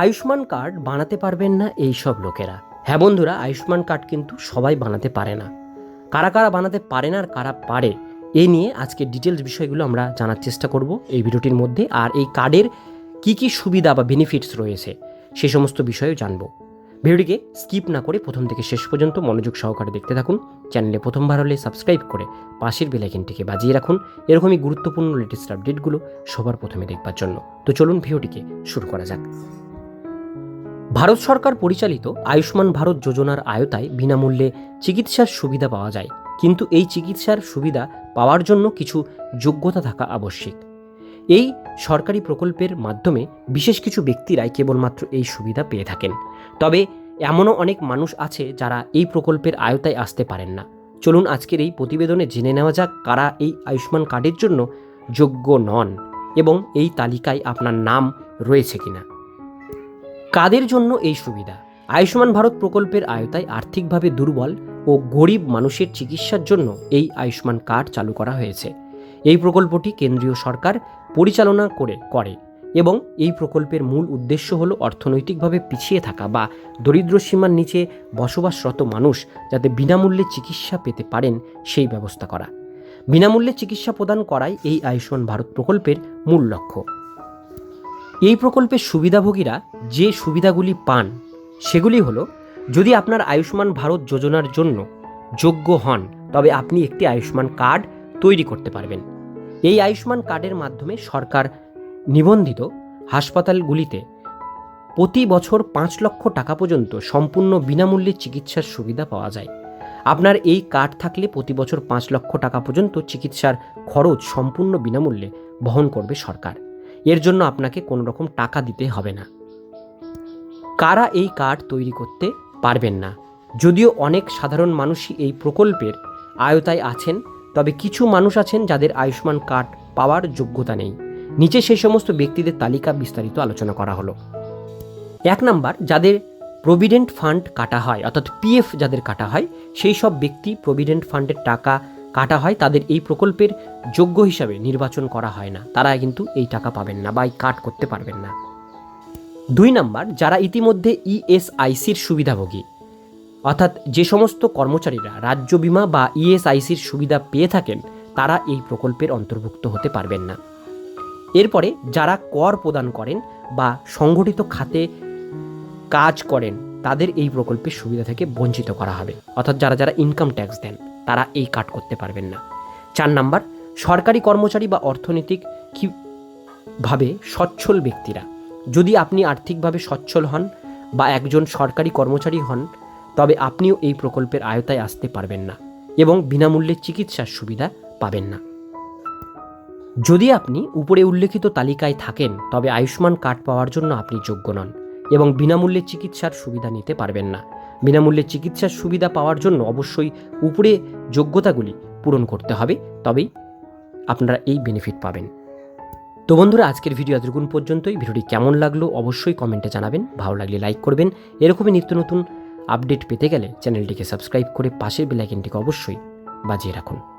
Ayushman card বানাতে পারবেন না এই সব লোকেরা। হ্যাঁ বন্ধুরা, আয়ুষ্মান কার্ড কিন্তু সবাই বানাতে পারে না। কারা কারা বানাতে পারে না আর কারা পারে এই নিয়ে আজকে ডিটেলস বিষয়গুলো আমরা জানার চেষ্টা করব এই ভিডিওটির মধ্যে। আর এই কার্ডের কি কি সুবিধা বা বেনিফিটস রয়েছে সেই সমস্ত বিষয়েও জানব। ভিডিওটিকে স্কিপ না করে প্রথম থেকে শেষ পর্যন্ত মনোযোগ সহকারে দেখতে থাকুন। চ্যানেলে প্রথমবার হলে সাবস্ক্রাইব করে পাশের বেলাইকেনটিকে বাজিয়ে রাখুন। এরকমই গুরুত্বপূর্ণ লেটেস্ট আপডেটগুলো সবার প্রথমে দেখবার জন্য। তো চলুন ভিডিওটিকে শুরু করা যাক। ভারত সরকার পরিচালিত আয়ুষ্মান ভারত যোজনার আয়তায় বিনামূল্যে চিকিৎসার সুবিধা পাওয়া যায়। কিন্তু এই চিকিৎসার সুবিধা পাওয়ার জন্য কিছু যোগ্যতা থাকা আবশ্যিক। এই সরকারি প্রকল্পের মাধ্যমে বিশেষ কিছু ব্যক্তিরাই কেবলমাত্র এই সুবিধা পেয়ে থাকেন। তবে এমনও অনেক মানুষ আছে যারা এই প্রকল্পের আয়তায় আসতে পারেন না। চলুন আজকের এই প্রতিবেদনে জেনে নেওয়া যাক কারা এই আয়ুষ্মান কার্ডের জন্য যোগ্য নন এবং এই তালিকায় আপনার নাম রয়েছে কিনা। কাদের জন্য এই সুবিধা? আয়ুষ্মান ভারত প্রকল্পের আয়তায় আর্থিকভাবে দুর্বল ও গরিব মানুষের চিকিৎসার জন্য এই আয়ুষ্মান কার্ড চালু করা হয়েছে। এই প্রকল্পটি কেন্দ্রীয় সরকার পরিচালনা করে করে এবং এই প্রকল্পের মূল উদ্দেশ্য হল অর্থনৈতিকভাবে পিছিয়ে থাকা বা দরিদ্র সীমার নিচে বসবাসরত মানুষ যাতে বিনামূল্যে চিকিৎসা পেতে পারেন সেই ব্যবস্থা করা। বিনামূল্যে চিকিৎসা প্রদান করাই এই আয়ুষ্মান ভারত প্রকল্পের মূল লক্ষ্য। এই প্রকল্পের সুবিধাভোগীরা যে সুবিধাগুলি পান, সেগুলি হলো, যদি আপনার আয়ুষ্মান ভারত যোজনার জন্য যোগ্য হন, তবে আপনি একটি আয়ুষ্মান কার্ড তৈরি করতে পারবেন। এই আয়ুষ্মান কার্ডের মাধ্যমে সরকার নিবন্ধিত হাসপাতালগুলিতে প্রতি বছর পাঁচ লক্ষ টাকা পর্যন্ত সম্পূর্ণ বিনামূল্যে চিকিৎসার সুবিধা পাওয়া যায়। আপনার এই কার্ড থাকলে প্রতি বছর পাঁচ লক্ষ টাকা পর্যন্ত চিকিৎসার খরচ সম্পূর্ণ বিনামূল্যে বহন করবে সরকার। এর জন্য আপনাকে কোনো রকম টাকা দিতে হবে না। কারা এই কার্ড তৈরি করতে পারবেন না? যদিও অনেক সাধারণ মানুষই এই প্রকল্পের আয়তায় আছেন, তবে কিছু মানুষ আছেন যাদের আয়ুষ্মান কার্ড পাওয়ার যোগ্যতা নেই। নিচে সেই সমস্ত ব্যক্তিদের তালিকা বিস্তারিত আলোচনা করা হলো। এক নাম্বার, যাদের প্রভিডেন্ট ফান্ড কাটা হয়, অর্থাৎ পিএফ যাদের কাটা হয়, সেই সব ব্যক্তি প্রভিডেন্ট ফান্ডের টাকা কাটা হয়, তাদের এই প্রকল্পের যোগ্য হিসাবে নির্বাচন করা হয় না। তারা কিন্তু এই টাকা পাবেন না বা এই কাট করতে পারবেন না। দুই নাম্বার, যারা ইতিমধ্যে ইএসআইসির সুবিধাভোগী, অর্থাৎ যে সমস্ত কর্মচারীরা রাজ্য বিমা বা ইএসআইসির সুবিধা পেয়ে থাকেন, তারা এই প্রকল্পের অন্তর্ভুক্ত হতে পারবেন না। এরপরে, যারা কর প্রদান করেন বা সংগঠিত খাতে কাজ করেন, তাদের এই প্রকল্পের সুবিধা থেকে বঞ্চিত করা হবে। অর্থাৎ যারা যারা ইনকাম ট্যাক্স দেন। তারা এই কাট করতে পারবেন না। চার নাম্বার, সরকারি কর্মচারী বা অর্থনৈতিক কি ভাবে সচ্ছল ব্যক্তিরা? যদি আপনি আর্থিকভাবে সচ্ছল হন বা একজন সরকারি কর্মচারী হন, তবে আপনিও এই প্রকল্পের আয়তায় আসতে পারবেন না এবং বিনামূল্যে চিকিৎসার সুবিধা পাবেন না। যদি আপনি উপরে উল্লেখিত তালিকায় থাকেন, তবে আয়ুষ্মান কার্ড পাওয়ার জন্য আপনি যোগ্য নন এবং বিনামূল্যে চিকিৎসার সুবিধা নিতে পারবেন না। বিনামূল্যে চিকিৎসার সুবিধা পাওয়ার জন্য অবশ্যই উপরে যোগ্যতাগুলি পূরণ করতে হবে, তবেই আপনারা এই বেনিফিট পাবেন। তো বন্ধুরা, আজকের ভিডিও এতটুকুন পর্যন্তই। ভিডিওটি কেমন লাগল অবশ্যই কমেন্টে জানাবেন। ভালো লাগলে লাইক করবেন। এরকমই নিত্য নতুন আপডেট পেতে গেলে চ্যানেলটিকে সাবস্ক্রাইব করে পাশের বেলাইকেনটিকে অবশ্যই বাজিয়ে রাখুন।